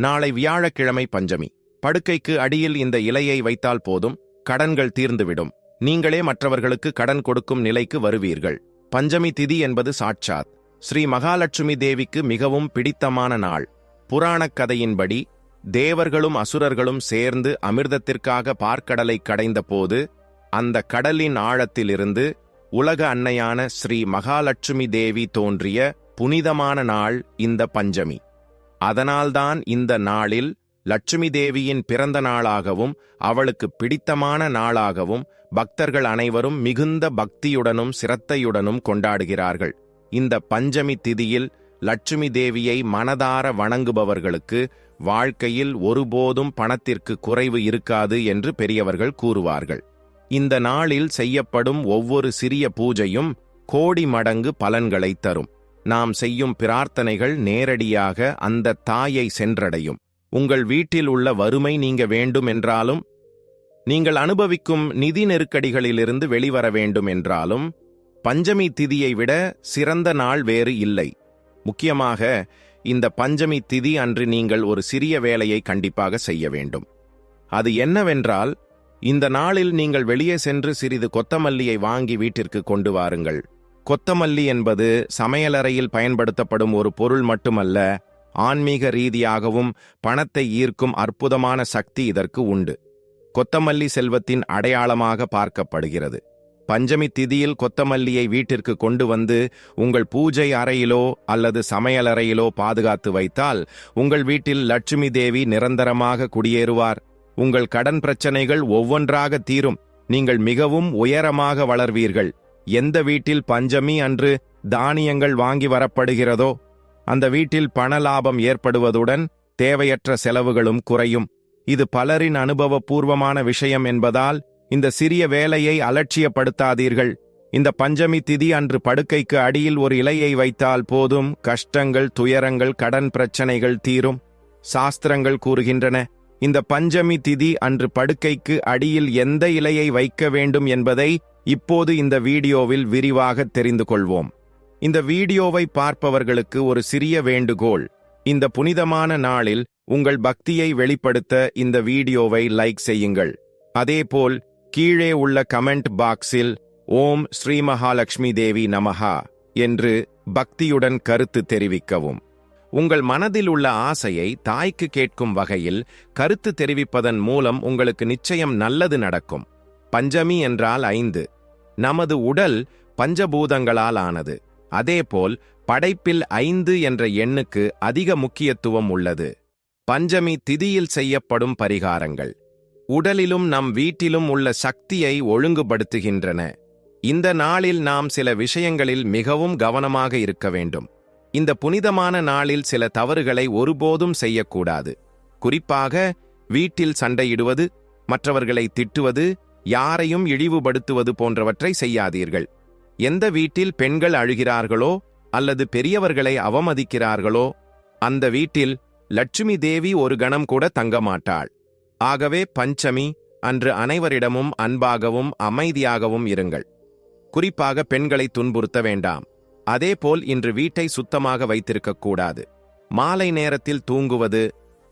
நாளை வியாழக்கிழமை பஞ்சமி. படுக்கைக்கு அடியில் இந்த இலையை வைத்தால் போதும் கடன்கள் தீர்ந்துவிடும். நீங்களே மற்றவர்களுக்கு கடன் கொடுக்கும் நிலைக்கு வருவீர்கள். பஞ்சமி திதி என்பது சாட்சாத். ஸ்ரீ மகாலட்சுமி தேவிக்கு மிகவும் பிடித்தமான நாள். புராணக் கதையின்படி தேவர்களும் அசுரர்களும் சேர்ந்து அமிர்தத்திற்காக பார்க்கடலை கடைந்தபோது அந்த கடலின் ஆழத்திலிருந்து உலக அன்னையான ஸ்ரீ மகாலட்சுமி தேவி தோன்றிய புனிதமான நாள் இந்த பஞ்சமி. அதனால்தான் இந்த நாளில் லட்சுமி தேவியின் பிறந்த நாளாகவும் அவளுக்கு பிடித்தமான நாளாகவும் பக்தர்கள் அனைவரும் மிகுந்த பக்தியுடனும் சிரத்தையுடனும் கொண்டாடுகிறார்கள். இந்த பஞ்சமி திதியில் லட்சுமி தேவியை மனதார வணங்குபவர்களுக்கு வாழ்க்கையில் ஒருபோதும் பணத்திற்கு குறைவு இருக்காது என்று பெரியவர்கள் கூறுவார்கள். இந்த நாளில் செய்யப்படும் ஒவ்வொரு சிறிய பூஜையும் கோடி மடங்கு பலன்களை தரும். நாம் செய்யும் பிரார்த்தனைகள் நேரடியாக அந்த தாயை சென்றடையும். உங்கள் வீட்டில் உள்ள வறுமை நீங்க வேண்டும் என்றாலும் நீங்கள் அனுபவிக்கும் நிதி நெருக்கடிகளிலிருந்து வெளிவர வேண்டும் என்றாலும் பஞ்சமி திதியை விட சிறந்த நாள் வேறு இல்லை. முக்கியமாக இந்த பஞ்சமி திதி அன்று நீங்கள் ஒரு சிறிய வேலையை கண்டிப்பாக செய்ய வேண்டும். அது என்னவென்றால் இந்த நாளில் நீங்கள் வெளியே சென்று சிறிது கொத்தமல்லியை வாங்கி வீட்டிற்கு கொண்டு வாருங்கள். கொத்தமல்லி என்பது சமையலறையில் பயன்படுத்தப்படும் ஒரு பொருள் மட்டுமல்ல ஆன்மீக ரீதியாகவும் பணத்தை ஈர்க்கும் அற்புதமான சக்தி இதற்கு உண்டு. கொத்தமல்லி செல்வத்தின் அடையாளமாக பார்க்கப்படுகிறது. பஞ்சமி திதியில் கொத்தமல்லியை வீட்டிற்கு கொண்டு வந்து உங்கள் பூஜை அறையிலோ அல்லது சமையலறையிலோ பாதுகாத்து வைத்தால் உங்கள் வீட்டில் லட்சுமி தேவி நிரந்தரமாக குடியேறுவார். உங்கள் கடன் பிரச்சனைகள் ஒவ்வொன்றாக தீரும். நீங்கள் மிகவும் உயரமாக வளர்வீர்கள். எந்த வீட்டில் பஞ்சமி அன்று தானியங்கள் வாங்கி வரப்படுகிறதோ அந்த வீட்டில் பண லாபம் ஏற்படுவதுடன் தேவையற்ற செலவுகளும் குறையும். இது பலரின் அனுபவபூர்வமான விஷயம் என்பதால் இந்த சிறிய வேலையை அலட்சியப்படுத்தாதீர்கள். இந்த பஞ்சமி திதி அன்று படுக்கைக்கு அடியில் ஒரு இலையை வைத்தால் போதும் கஷ்டங்கள் துயரங்கள் கடன் பிரச்சனைகள் தீரும். சாஸ்திரங்கள் கூறுகின்றன இந்த பஞ்சமி திதி அன்று படுக்கைக்கு அடியில் எந்த இலையை வைக்க வேண்டும் என்பதை இப்போது இந்த வீடியோவில் விரிவாக தெரிந்து கொள்வோம். இந்த வீடியோவை பார்ப்பவர்களுக்கு ஒரு சிறிய வேண்டுகோள். இந்த புனிதமான நாளில் உங்கள் பக்தியை வெளிப்படுத்த இந்த வீடியோவை லைக் செய்யுங்கள். அதேபோல் கீழே உள்ள கமெண்ட் பாக்ஸில் ஓம் ஸ்ரீ மகாலட்சுமி தேவி நமஹா என்று பக்தியுடன் கருத்து தெரிவிக்கவும். உங்கள் மனதில் உள்ள ஆசையை தாய்க்கு கேட்கும் வகையில் கருத்து தெரிவிப்பதன் மூலம் உங்களுக்கு நிச்சயம் நல்லது நடக்கும். பஞ்சமி என்றால் ஐந்து. நமது உடல் பஞ்சபூதங்களால் ஆனது அதேபோல் படைப்பில் ஐந்து என்ற எண்ணுக்கு அதிக முக்கியத்துவம் உள்ளது. பஞ்சமி திதியில் செய்யப்படும் பரிகாரங்கள். உடலிலும் நம் வீட்டிலும் உள்ள சக்தியை ஒழுங்குபடுத்துகின்றன. இந்த நாளில் நாம் சில விஷயங்களில் மிகவும் கவனமாக இருக்க வேண்டும். இந்த புனிதமான நாளில் சில தவறுகளை ஒருபோதும் செய்யக்கூடாது. குறிப்பாக வீட்டில் சண்டையிடுவது மற்றவர்களை திட்டுவது யாரையும் இழிவுபடுத்துவது போன்றவற்றை செய்யாதீர்கள். எந்த வீட்டில் பெண்கள் அழுகிறார்களோ அல்லது பெரியவர்களை அவமதிக்கிறார்களோ அந்த வீட்டில் லட்சுமி தேவி ஒரு கணம் கூட தங்க மாட்டாள் ஆகவே பஞ்சமி அன்று அனைவரிடமும் அன்பாகவும் அமைதியாகவும் இருங்கள். குறிப்பாக பெண்களை துன்புறுத்த வேண்டாம். அதேபோல் இன்று வீட்டை சுத்தமாக வைத்திருக்கக்கூடாது மாலை நேரத்தில் தூங்குவது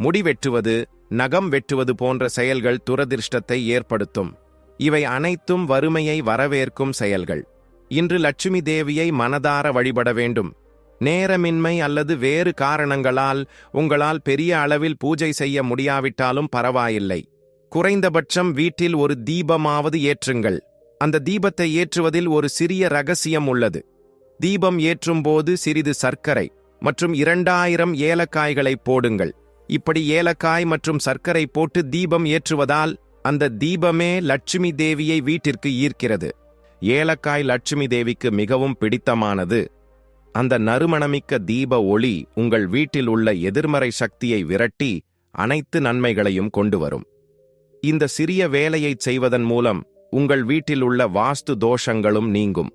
முடி வெட்டுவது நகம் வெட்டுவது போன்ற செயல்கள் துரதிர்ஷ்டத்தை ஏற்படுத்தும். இவை அனைத்தும் வறுமையை வரவேற்கும் செயல்கள். இன்று லட்சுமி தேவியை மனதார வழிபட வேண்டும். நேரமின்மை அல்லது வேறு காரணங்களால் உங்களால் பெரிய அளவில் பூஜை செய்ய முடியாவிட்டாலும் பரவாயில்லை. குறைந்தபட்சம் வீட்டில் ஒரு தீபமாவது ஏற்றுங்கள். அந்த தீபத்தை ஏற்றுவதில் ஒரு சிறிய ரகசியம் உள்ளது. தீபம் ஏற்றும்போது சிறிது சர்க்கரை மற்றும் இரண்டாயிரம் ஏலக்காய்களை போடுங்கள். இப்படி ஏலக்காய் மற்றும் சர்க்கரை போட்டு தீபம் ஏற்றுவதால் அந்த தீபமே லட்சுமி தேவியை வீட்டிற்கு ஈர்க்கிறது. ஏலக்காய் லட்சுமி தேவிக்கு மிகவும் பிடித்தமானது. அந்த நறுமணமிக்க தீப ஒளி உங்கள் வீட்டில் உள்ள எதிர்மறை சக்தியை விரட்டி அனைத்து நன்மைகளையும் கொண்டு வரும். இந்த சிறிய வேலையைச் செய்வதன் மூலம் உங்கள் வீட்டில் உள்ள வாஸ்து தோஷங்களும் நீங்கும்.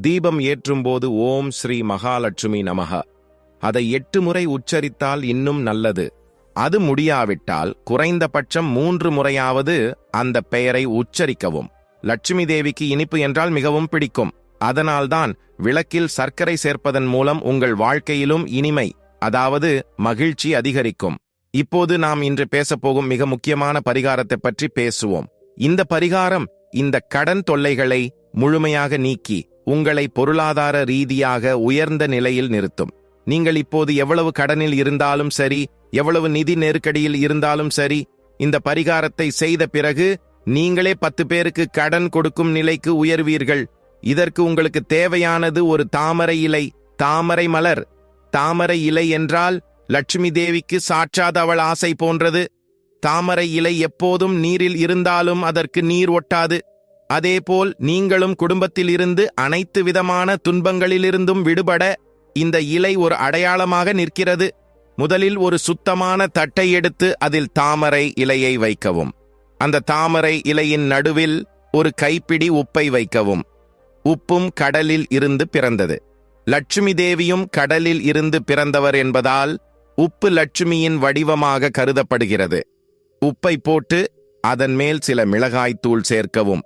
தீபம் ஏற்றும்போது ஓம் ஸ்ரீ மகாலட்சுமி நமக. அதை எட்டு முறை உச்சரித்தால் இன்னும் நல்லது. அது முடியாவிட்டால் குறைந்தபட்சம் மூன்று முறையாவது அந்த பெயரை உச்சரிக்கவும். லட்சுமி தேவிக்கு இனிப்பு என்றால் மிகவும் பிடிக்கும். அதனால்தான் விளக்கில் சர்க்கரை சேர்ப்பதன் மூலம் உங்கள் வாழ்க்கையிலும் இனிமை அதாவது மகிழ்ச்சி அதிகரிக்கும். இப்போது நாம் இன்று பேசப்போகும் மிக முக்கியமான பரிகாரத்தை பற்றி பேசுவோம். இந்த பரிகாரம் இந்த கடன் தொல்லைகளை முழுமையாக நீக்கி உங்களை பொருளாதார ரீதியாக உயர்ந்த நிலையில் நிறுத்தும். நீங்கள் இப்போது எவ்வளவு கடனில் இருந்தாலும் சரி எவ்வளவு நிதி நெருக்கடியில் இருந்தாலும் சரி இந்த பரிகாரத்தை செய்த பிறகு நீங்களே பத்து பேருக்கு கடன் கொடுக்கும் நிலைக்கு உயர்வீர்கள். இதற்கு உங்களுக்கு தேவையானது ஒரு தாமரை இலை தாமரை மலர். தாமரை இலை என்றால் லட்சுமி தேவிக்கு சாட்சாத் அவள் ஆசை போன்றது. தாமரை இலை எப்போதும் நீரில் இருந்தாலும் அதற்கு நீர் ஒட்டாது. அதேபோல் நீங்களும் குடும்பத்திலிருந்து அனைத்து விதமான துன்பங்களிலிருந்தும் விடுபட இந்த இலை ஒரு அடையாளமாக நிற்கிறது. முதலில் ஒரு சுத்தமான தட்டை எடுத்து அதில் தாமரை இலையை வைக்கவும். அந்த தாமரை இலையின் நடுவில் ஒரு கைப்பிடி உப்பை வைக்கவும். உப்பும் கடலில் இருந்து பிறந்தது. லட்சுமி தேவியும் கடலில் இருந்து பிறந்தவர் என்பதால் உப்பு லட்சுமியின் வடிவமாக கருதப்படுகிறது. உப்பை போட்டு அதன் மேல் சில மிளகாய்த்தூள் சேர்க்கவும்.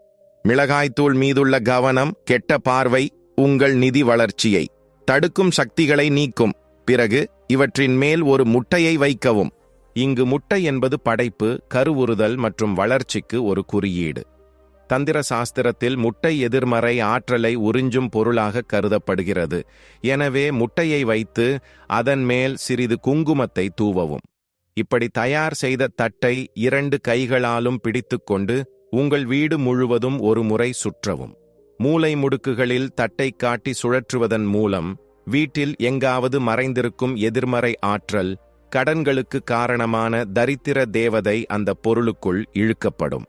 மிளகாய்த்தூள் மீதுள்ள கவனம் கெட்ட பார்வை உங்கள் நிதி வளர்ச்சியை. தடுக்கும் சக்திகளை நீக்கும். பிறகு இவற்றின் மேல் ஒரு முட்டையை வைக்கவும். இங்கு முட்டை என்பது படைப்பு கருவுறுதல் மற்றும் வளர்ச்சிக்கு ஒரு குறியீடு. தந்திர சாஸ்திரத்தில் முட்டை எதிர்மறை ஆற்றலை உறிஞ்சும் பொருளாக கருதப்படுகிறது. எனவே முட்டையை வைத்து அதன் மேல் சிறிது குங்குமத்தை தூவவும். இப்படி தயார் செய்த தட்டை இரண்டு கைகளாலும் பிடித்துக்கொண்டு உங்கள் வீடு முழுவதும் ஒரு முறை சுற்றவும். மூலை முடுக்குகளில் தட்டை காட்டி சுழற்றுவதன் மூலம் வீட்டில் எங்காவது மறைந்திருக்கும் எதிர்மறை ஆற்றல் கடன்களுக்கு காரணமான தரித்திர தேவதை அந்த பொருளுக்குள் இழுக்கப்படும்.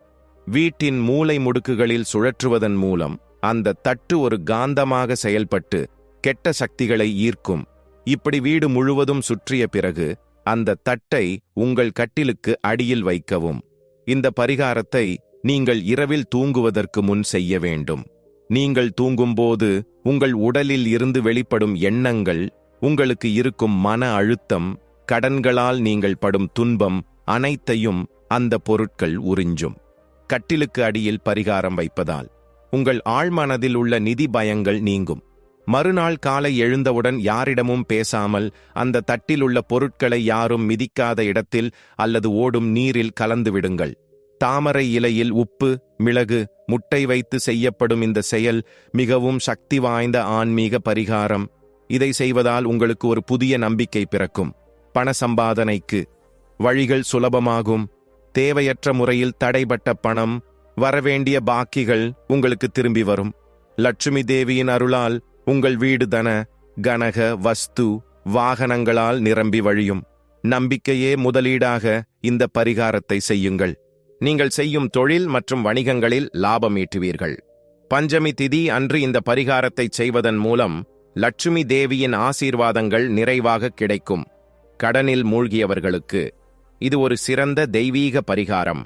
வீட்டின் மூலை முடுக்குகளில் சுழற்றுவதன் மூலம் அந்த தட்டு ஒரு காந்தமாக செயல்பட்டு கெட்ட சக்திகளை ஈர்க்கும். இப்படி வீடு முழுவதும் சுற்றிய பிறகு அந்த தட்டை உங்கள் கட்டிலுக்கு அடியில் வைக்கவும். இந்த பரிகாரத்தை நீங்கள் இரவில் தூங்குவதற்கு முன் செய்ய வேண்டும். நீங்கள் தூங்கும்போது உங்கள் உடலில் இருந்து வெளிப்படும் எண்ணங்கள் உங்களுக்கு இருக்கும் மன அழுத்தம் கடன்களால் நீங்கள் படும் துன்பம் அனைத்தையும் அந்த பொருட்கள் உறிஞ்சும். கட்டிலுக்கு அடியில் பரிகாரம் வைப்பதால் உங்கள் ஆழ்மனதில் உள்ள நிதி பயங்கள் நீங்கும். மறுநாள் காலை எழுந்தவுடன் யாரிடமும் பேசாமல் அந்த தட்டில் உள்ள பொருட்களை யாரும் மிதிக்காத இடத்தில் அல்லது ஓடும் நீரில் கலந்துவிடுங்கள் தாமரை இலையில் உப்பு மிளகு முட்டை வைத்து செய்யப்படும் இந்த செயல் மிகவும் சக்தி வாய்ந்த ஆன்மீக பரிகாரம். இதை செய்வதால் உங்களுக்கு ஒரு புதிய நம்பிக்கை பிறக்கும். பண சம்பாதனைக்கு வழிகள் சுலபமாகும். தேவையற்ற முறையில் தடைபட்ட பணம் வரவேண்டிய பாக்கிகள் உங்களுக்கு திரும்பி வரும். லட்சுமி தேவியின் அருளால் உங்கள் வீடு தன கனக வஸ்து வாகனங்களால் நிரம்பி வழியும். நம்பிக்கையே முதலீடாக இந்த பரிகாரத்தை செய்யுங்கள். நீங்கள் செய்யும் தொழில் மற்றும் வணிகங்களில் லாபம் ஈட்டுவீர்கள். பஞ்சமி திதி அன்று இந்த பரிகாரத்தை செய்வதன் மூலம் லட்சுமி தேவியின் ஆசீர்வாதங்கள் நிறைவாக கிடைக்கும். கடனில் மூழ்கியவர்களுக்கு இது ஒரு சிறந்த தெய்வீக பரிகாரம்.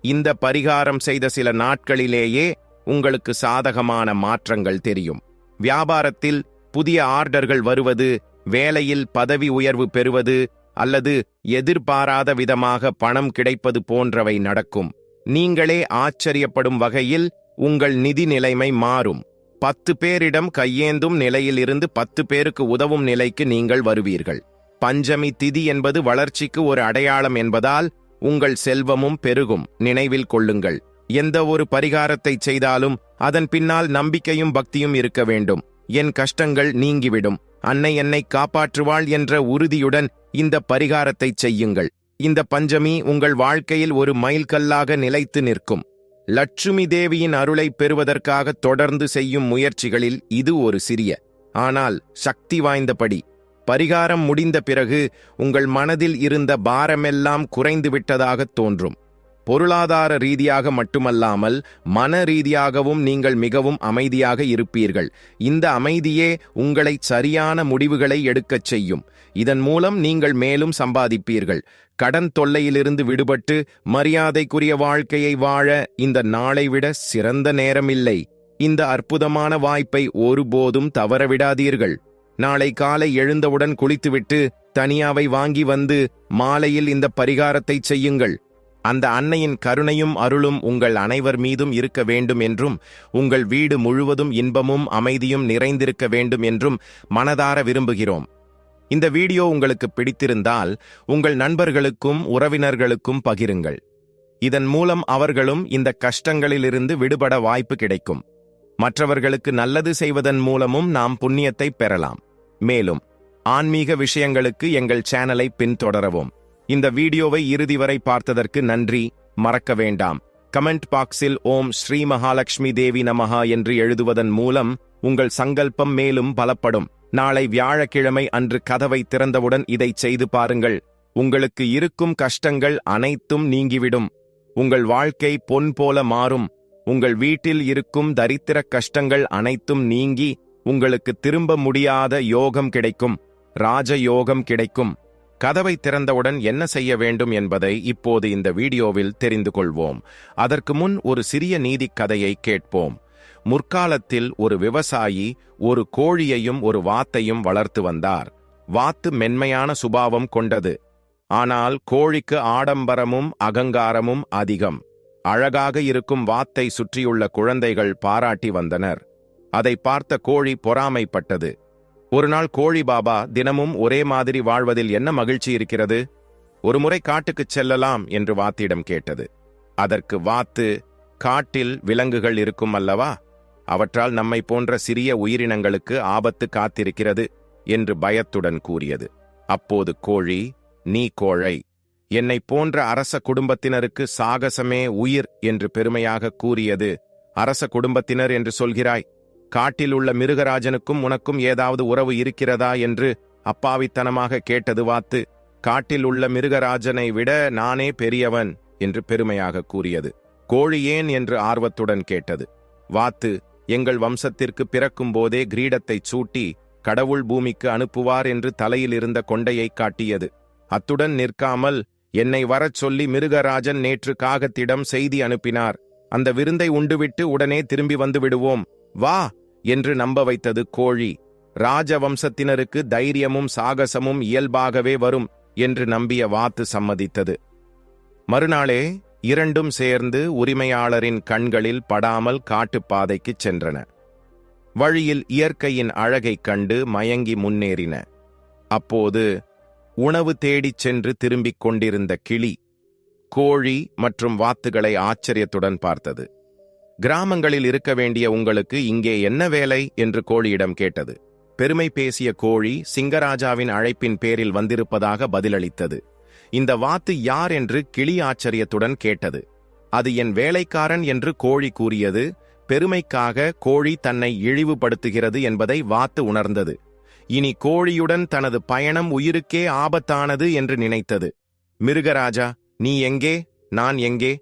இந்த பரிகாரம் செய்த சில நாட்களிலேயே உங்களுக்கு சாதகமான மாற்றங்கள் தெரியும். வியாபாரத்தில் புதிய ஆர்டர்கள் வருவது வேலையில் பதவி உயர்வு பெறுவது அல்லது எதிர்பாராத விதமாக பணம் கிடைப்பது போன்றவை நடக்கும். நீங்களே ஆச்சரியப்படும் வகையில் உங்கள் நிதி நிலைமை மாறும். பத்து பேரிடம் கையேந்தும் நிலையிலிருந்து பத்து பேருக்கு உதவும் நிலைக்கு நீங்கள் வருவீர்கள். பஞ்சமி திதி என்பது வளர்ச்சிக்கு ஒரு அடையாளம் என்பதால் உங்கள் செல்வமும் பெருகும். நினைவில் கொள்ளுங்கள். எந்த ஒரு பரிகாரத்தை செய்தாலும் அதன் பின்னால் நம்பிக்கையும் பக்தியும் இருக்க வேண்டும். என் கஷ்டங்கள் நீங்கிவிடும். அன்னை என்னை காப்பாற்றுவாள் என்ற உறுதியுடன் இந்த பரிகாரத்தை செய்யுங்கள். இந்த பஞ்சமி உங்கள் வாழ்க்கையில் ஒரு மைல்கல்லாக நிலைத்து நிற்கும். லட்சுமி தேவியின் அருளை பெறுவதற்காக தொடர்ந்து செய்யும் முயற்சிகளில் இது ஒரு சிறிய ஆனால் சக்தி வாய்ந்தபடி. பரிகாரம் முடிந்த பிறகு உங்கள் மனதில் இருந்த பாரமெல்லாம் குறைந்து விட்டதாகத் தோன்றும். பொருளாதார ரீதியாக மட்டுமல்லாமல் மன ரீதியாகவும் நீங்கள் மிகவும் அமைதியாக இருப்பீர்கள். இந்த அமைதியே உங்களை சரியான முடிவுகளை எடுக்கச் செய்யும். இதன் மூலம் நீங்கள் மேலும் சம்பாதிப்பீர்கள். கடன் தொல்லையிலிருந்து விடுபட்டு மரியாதைக்குரிய வாழ்க்கையை வாழ இந்த நாளை விட சிறந்த நேரமில்லை. இந்த அற்புதமான வாய்ப்பை ஒருபோதும் தவறவிடாதீர்கள். நாளை காலை எழுந்தவுடன் குளித்துவிட்டு தனியாவை வாங்கி வந்து மாலையில் இந்த பரிகாரத்தை செய்யுங்கள். அந்த அன்னையின் கருணையும் அருளும் உங்கள் அனைவர் மீதும் இருக்க வேண்டும் என்றும் உங்கள் வீடு முழுவதும் இன்பமும் அமைதியும் நிறைந்திருக்க வேண்டும் என்றும் மனதார விரும்புகிறோம். இந்த வீடியோ உங்களுக்கு பிடித்திருந்தால் உங்கள் நண்பர்களுக்கும் உறவினர்களுக்கும் பகிருங்கள். இதன் மூலம் அவர்களும் இந்த கஷ்டங்களிலிருந்து விடுபட வாய்ப்பு கிடைக்கும். மற்றவர்களுக்கு நல்லது செய்வதன் மூலமும் நாம் புண்ணியத்தை பெறலாம். மேலும் ஆன்மீக விஷயங்களுக்கு எங்கள் சேனலை பின்தொடரவும். இந்த வீடியோவை இறுதி வரை பார்த்ததற்கு நன்றி. மறக்க வேண்டாம். கமெண்ட் பாக்ஸில் ஓம் ஸ்ரீ மகாலட்சுமி தேவி நமஹா என்று எழுதுவதன் மூலம் உங்கள் சங்கல்பம் மேலும் பலப்படும். நாளை வியாழக்கிழமை அன்று கதவை திறந்தவுடன் இதை செய்து பாருங்கள். உங்களுக்கு இருக்கும் கஷ்டங்கள் அனைத்தும் நீங்கிவிடும். உங்கள் வாழ்க்கை பொன் போல மாறும். உங்கள் வீட்டில் இருக்கும் தரித்திர கஷ்டங்கள் அனைத்தும் நீங்கி உங்களுக்கு திரும்ப முடியாத யோகம் கிடைக்கும். ராஜ யோகம் கிடைக்கும். கதவை திறந்தவுடன் என்ன செய்ய வேண்டும் என்பதை இப்போது இந்த வீடியோவில் தெரிந்து கொள்வோம். அதற்கு முன் ஒரு சிறிய நீதிக் கதையை கேட்போம். முற்காலத்தில் ஒரு விவசாயி ஒரு கோழியையும் ஒரு வாத்தையும் வளர்த்து வந்தார். வாத்து மென்மையான சுபாவம் கொண்டது. ஆனால் கோழிக்கு ஆடம்பரமும் அகங்காரமும் அதிகம். அழகாக இருக்கும் வாத்தை சுற்றியுள்ள குழந்தைகள் பாராட்டி வந்தனர். அதை பார்த்த கோழி பொறாமைப்பட்டது. ஒருநாள் கோழி பாபா தினமும் ஒரே மாதிரி வாழ்வதில் என்ன மகிழ்ச்சி இருக்கிறது? ஒருமுறை காட்டுக்குச் செல்லலாம் என்று வாத்திடம் கேட்டது. அதற்கு வாத்து காட்டில் விலங்குகள் இருக்கும் அல்லவா? அவற்றால் நம்மை போன்ற சிறிய உயிரினங்களுக்கு ஆபத்து காத்திருக்கிறது என்று பயத்துடன் கூறியது. அப்போது கோழி நீ கோழை என்னை போன்ற அரச குடும்பத்தினருக்கு சாகசமே உயிர் என்று பெருமையாக கூறியது. அரச குடும்பத்தினர் என்று சொல்கிறாய் காட்டில் உள்ள மிருகராஜனுக்கும் உனக்கும் ஏதாவது உறவு இருக்கிறதா என்று அப்பாவித்தனமாக கேட்டது வாத்து காட்டில் உள்ள மிருகராஜனை விட நானே பெரியவன் என்று பெருமையாக கூறியது. கோழி ஏன் என்று ஆர்வத்துடன் கேட்டது. வாத்து எங்கள் வம்சத்திற்கு பிறக்கும் போதே கிரீடத்தைச் சூட்டி கடவுள் பூமிக்கு அனுப்புவார் என்று தலையில் இருந்த கொண்டையை காட்டியது. அத்துடன் நிற்காமல் என்னை வரச் சொல்லி மிருகராஜன் நேற்று காகத்திடம் செய்தி அனுப்பினார். அந்த விருந்தை உண்டுவிட்டு உடனே திரும்பி வந்து விடுவோம். வா என்று நம்ப வைத்தது கோழி. ராஜவம்சத்தினருக்கு தைரியமும் சாகசமும் இயல்பாகவே வரும் என்று நம்பிய வாத்து சம்மதித்தது. மறுநாளே இரண்டும் சேர்ந்து உரிமையாளரின் கண்களில் படாமல் காட்டுப்பாதைக்குச் சென்றன. வழியில் இயற்கையின் அழகைக் கண்டு மயங்கி முன்னேறின. அப்போது உணவு தேடிச் சென்று திரும்பிக் கொண்டிருந்த கிளி கோழி மற்றும் வாத்துகளை ஆச்சரியத்துடன் பார்த்தது. கிராமங்களில் இருக்க வேண்டிய உங்களுக்கு இங்கே என்ன வேலை? என்று கோழியிடம் கேட்டது. பெருமை பேசிய கோழி சிங்கராஜாவின் அழைப்பின் பேரில் வந்திருப்பதாக பதிலளித்தது. இந்த வாத்து யார் என்று கிளி ஆச்சரியத்துடன் கேட்டது. அது என் வேலைக்காரன் என்று கோழி கூறியது. பெருமைக்காக கோழி தன்னை இழிவுபடுத்துகிறது என்பதை வாத்து உணர்ந்தது. இனி கோழியுடன் தனது பயணம் உயிருக்கே ஆபத்தானது என்று நினைத்தது. மிருகராஜா நீ எங்கே? நான் எங்கே?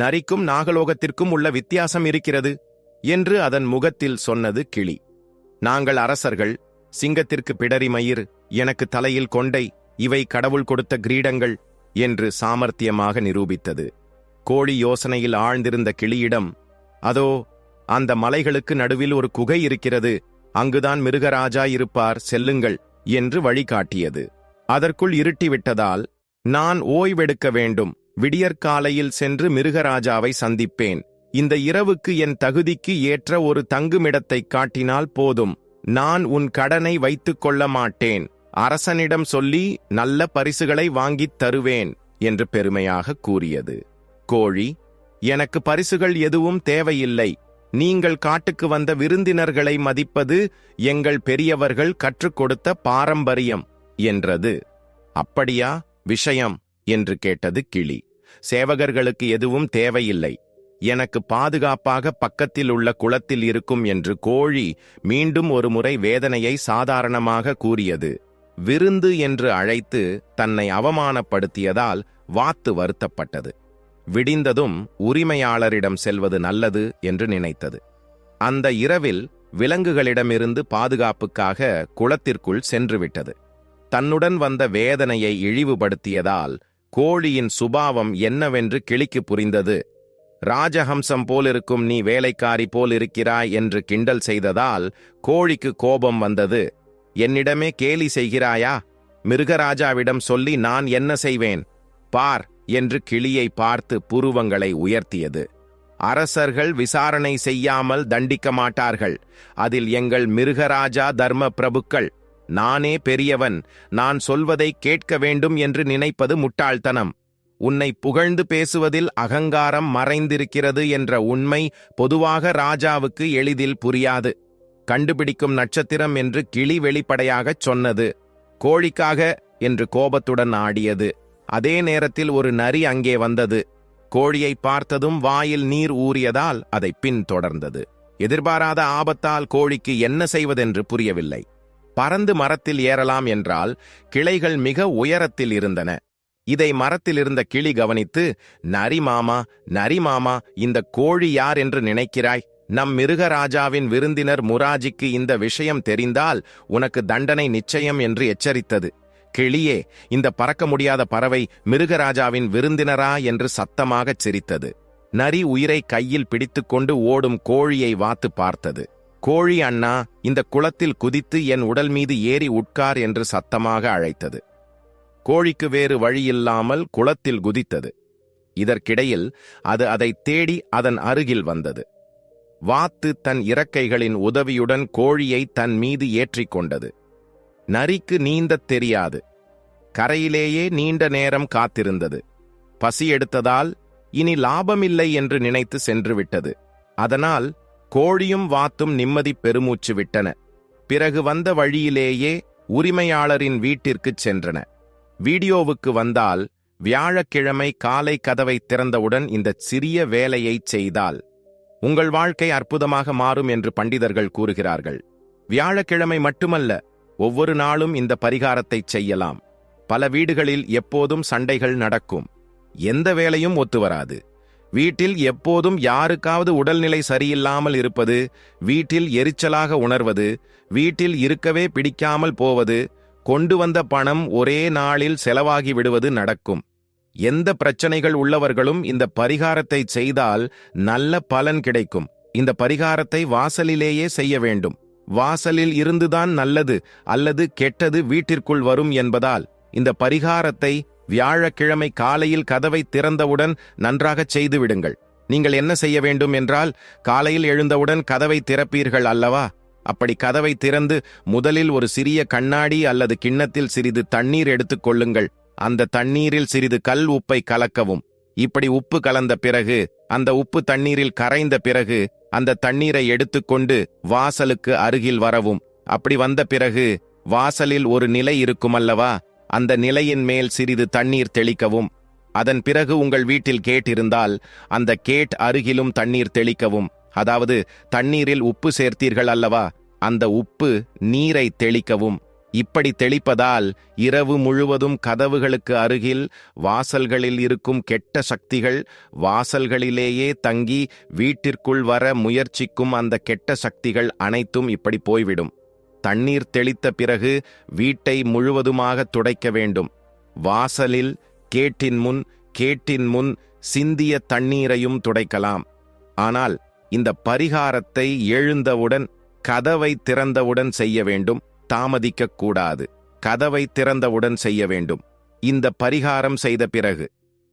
நரிக்கும் நாகலோகத்திற்கும் உள்ள வித்தியாசம் இருக்கிறது என்று அதன் முகத்தில் சொன்னது கிளி. நாங்கள் அரசர்கள் சிங்கத்திற்கு பிடரி மயிர் எனக்கு தலையில் கொண்டை இவை கடவுள் கொடுத்த கிரீடங்கள் என்று சாமர்த்தியமாக நிரூபித்தது. கோழி யோசனையில் ஆழ்ந்திருந்த கிளியிடம் அதோ அந்த மலைகளுக்கு நடுவில் ஒரு குகை இருக்கிறது அங்குதான் மிருகராஜா இருப்பார் செல்லுங்கள் என்று வழிகாட்டியது. அதற்குள் இருட்டிவிட்டதால் நான் ஓய்வெடுக்க வேண்டும் விடியற்காலையில் சென்று மிருகராஜாவை சந்திப்பேன். இந்த இரவுக்கு என் தகுதிக்கு ஏற்ற ஒரு தங்குமிடத்தைக் காட்டினால் போதும். நான் உன் கடனை வைத்துக் கொள்ள மாட்டேன். அரசனிடம் சொல்லி நல்ல பரிசுகளை வாங்கித் தருவேன் என்று பெருமையாக கூறியது. கோழி எனக்கு பரிசுகள் எதுவும் தேவையில்லை. நீங்கள் காட்டுக்கு வந்த விருந்தினர்களை மதிப்பது எங்கள் பெரியவர்கள் கற்றுக் கொடுத்த பாரம்பரியம் என்றது. அப்படியா விஷயம் என்று கேட்டது கிளி. சேவகர்களுக்கு எதுவும் தேவையில்லை. எனக்கு பாதுகாப்பாக பக்கத்தில் உள்ள குளத்தில் இருக்கும் என்று கோழி மீண்டும் ஒருமுறை வேதனையை சாதாரணமாக கூறியது. விருந்து என்று அழைத்து தன்னை அவமானப்படுத்தியதால் வாத்து வருத்தப்பட்டது. விடிந்ததும் உரிமையாளரிடம் செல்வது நல்லது என்று நினைத்தது. அந்த இரவில் விலங்குகளிடமிருந்து பாதுகாப்புக்காக குளத்திற்குள் சென்றுவிட்டது. தன்னுடன் வந்த வேதனையை இழிவுபடுத்தியதால் கோழியின் சுபாவம் என்னவென்று கிளிக்கு புரிந்தது. ராஜஹம்சம் போலிருக்கும் நீ வேலைக்காரி போல் இருக்கிறாய் என்று கிண்டல் செய்ததால் கோழிக்கு கோபம் வந்தது. என்னிடமே கேலி செய்கிறாயா? மிருகராஜாவிடம் சொல்லி நான் என்ன செய்வேன்? பார் என்று கிளியை பார்த்து புருவங்களை உயர்த்தியது. அரசர்கள் விசாரணை செய்யாமல் தண்டிக்க மாட்டார்கள். அதில் எங்கள் மிருகராஜா தர்ம பிரபுக்கள். நானே பெரியவன் நான் சொல்வதை கேட்க வேண்டும் என்று நினைப்பது முட்டாள்தனம். உன்னை புகழ்ந்து பேசுவதில் அகங்காரம் மறைந்திருக்கிறது என்ற உண்மை பொதுவாக ராஜாவுக்கு எளிதில் புரியாது. கண்டுபிடிக்கும் நட்சத்திரம் என்று கிளி வெளிப்படையாகச் சொன்னது கோழிக்காக என்று கோபத்துடன் ஆடியது. அதே நேரத்தில் ஒரு நரி அங்கே வந்தது. கோழியை பார்த்ததும் வாயில் நீர் ஊறியதால் அதை பின்தொடர்ந்தது. எதிர்பாராத ஆபத்தால் கோழிக்கு என்ன செய்வதென்று புரியவில்லை. பறந்து மரத்தில் ஏறலாம் என்றால் கிளைகள் மிக உயரத்தில் இருந்தன. இதை மரத்தில் இருந்த கிளி கவனித்து நரி மாமா நரி மாமா இந்த கோழி யார் என்று நினைக்கிறாய்? நம் மிருகராஜாவின் விருந்தினர் முராஜிக்கு இந்த விஷயம் தெரிந்தால் உனக்கு தண்டனை நிச்சயம் என்று எச்சரித்தது. கிளியே இந்த பறக்க முடியாத பறவை மிருகராஜாவின் விருந்தினரா? என்று சத்தமாகச் சிரித்தது. நரி உயிரை கையில் பிடித்துக்கொண்டு ஓடும் கோழியை வாத்து பார்த்தது. கோழி அண்ணா இந்த குளத்தில் குதித்து என் உடல் மீது ஏறி உட்கார் என்று சத்தமாக அழைத்தது. கோழிக்கு வேறு வழியில்லாமல் குளத்தில் குதித்தது. இதற்கிடையில் அது அதை தேடி அதன் அருகில் வந்தது. வாத்து தன் இறக்கைகளின் உதவியுடன் கோழியை தன் மீது ஏற்றிக்கொண்டது நரிக்கு நீந்தத் தெரியாது. கரையிலேயே நீண்ட நேரம் காத்திருந்தது. பசி எடுத்ததால் இனி லாபமில்லை என்று நினைத்து சென்றுவிட்டது. அதனால் கோழியும் வாத்தும் நிம்மதி பெருமூச்சு விட்டன. பிறகு வந்த வழியிலேயே உரிமையாளரின் வீட்டிற்குச் சென்றன. வீடியோவுக்கு வந்தால் வியாழக்கிழமை காலை கதவை திறந்தவுடன் இந்த சிறிய வேலையைச் செய்தால் உங்கள் வாழ்க்கை அற்புதமாக மாறும் என்று பண்டிதர்கள் கூறுகிறார்கள். வியாழக்கிழமை மட்டுமல்ல ஒவ்வொரு நாளும் இந்த பரிகாரத்தைச் செய்யலாம். பல வீடுகளில் எப்போதும் சண்டைகள் நடக்கும். எந்த வேலையும் ஒத்துவராது வீட்டில் எப்போதும் யாருக்காவது உடல்நிலை சரியில்லாமல் இருப்பது வீட்டில் எரிச்சலாக உணர்வது வீட்டில் இருக்கவே பிடிக்காமல் போவது கொண்டு வந்த பணம் ஒரே நாளில் செலவாகி விடுவது நடக்கும். எந்த பிரச்சனைகள் உள்ளவர்களும் இந்த பரிகாரத்தை செய்தால் நல்ல பலன் கிடைக்கும். இந்த பரிகாரத்தை வாசலிலேயே செய்ய வேண்டும். வாசலில் இருந்துதான் நல்லது அல்லது கெட்டது வீட்டிற்குள் வரும் என்பதால் இந்த பரிகாரத்தை வியாழக்கிழமை காலையில் கதவை திறந்தவுடன் நன்றாகச் செய்துவிடுங்கள். நீங்கள் என்ன செய்ய வேண்டும் என்றால் காலையில் எழுந்தவுடன் கதவை திறப்பீர்கள் அல்லவா? அப்படி கதவை திறந்து முதலில் ஒரு சிறிய கண்ணாடி அல்லது கிண்ணத்தில் சிறிது தண்ணீர் எடுத்துக் கொள்ளுங்கள். அந்த தண்ணீரில் சிறிது கல் உப்பை கலக்கவும். இப்படி உப்பு கலந்த பிறகு அந்த உப்பு தண்ணீரில் கரைந்த பிறகு அந்த தண்ணீரை எடுத்துக்கொண்டு வாசலுக்கு அருகில் வரவும். அப்படி வந்த பிறகு வாசலில் ஒரு நிலை இருக்குமல்லவா? அந்த நிலையின் மேல் சிறிது தண்ணீர் தெளிக்கவும். அதன் பிறகு உங்கள் வீட்டில் கேட் இருந்தால் அந்த கேட் அருகிலும் தண்ணீர் தெளிக்கவும். அதாவது தண்ணீரில் உப்பு சேர்த்தீர்கள் அல்லவா? அந்த உப்பு நீரை தெளிக்கவும். இப்படி தெளிப்பதால் இரவு முழுவதும் கதவுகளுக்கு அருகில் வாசல்களில் இருக்கும் கெட்ட சக்திகள் வாசல்களிலேயே தங்கி வீட்டிற்குள் வர முயற்சிக்கும் அந்த கெட்ட சக்திகள் அனைத்தும் இப்படி போய்விடும். தண்ணீர் தெளித்த பிறகு வீட்டை முழுவதுமாக துடைக்க வேண்டும். வாசலில் கேட்டின் முன் கேட்டின் முன் சிந்திய தண்ணீரையும் துடைக்கலாம். ஆனால் இந்த பரிகாரத்தை எழுந்தவுடன் கதவை திறந்தவுடன் செய்ய வேண்டும். தாமதிக்கக் கூடாது. கதவை திறந்தவுடன் செய்ய வேண்டும். இந்த பரிகாரம் செய்த பிறகு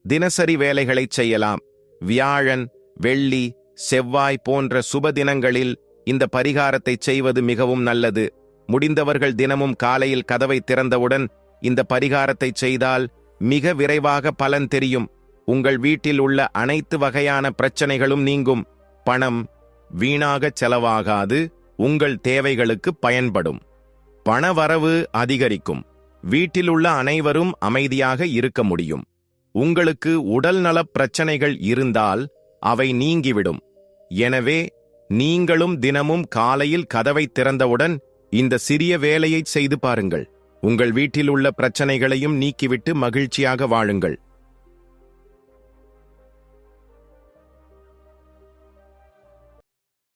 தினசரி வேலைகளைச் செய்யலாம். வியாழன் வெள்ளி செவ்வாய் போன்ற சுப தினங்களில் இந்த பரிகாரத்தை செய்வது மிகவும் நல்லது. முடிந்தவர்கள் தினமும் காலையில் கதவை திறந்தவுடன் இந்த பரிகாரத்தை செய்தால் மிக விரைவாக பலன் தெரியும். உங்கள் வீட்டில் உள்ள அனைத்து வகையான பிரச்சனைகளும் நீங்கும். பணம் வீணாகச் செலவாகாது. உங்கள் தேவைகளுக்கு பயன்படும். பணவரவு அதிகரிக்கும். வீட்டில் உள்ள அனைவரும் அமைதியாக இருக்க முடியும். உங்களுக்கு உடல்நலப் பிரச்சனைகள் இருந்தால் அவை நீங்கிவிடும். எனவே நீங்களும் தினமும் காலையில் கதவை திறந்தவுடன் இந்த சிறிய வேலையை செய்து பாருங்கள். உங்கள் வீட்டில் உள்ள பிரச்சனைகளையும் நீக்கிவிட்டு மகிழ்ச்சியாக வாழுங்கள்.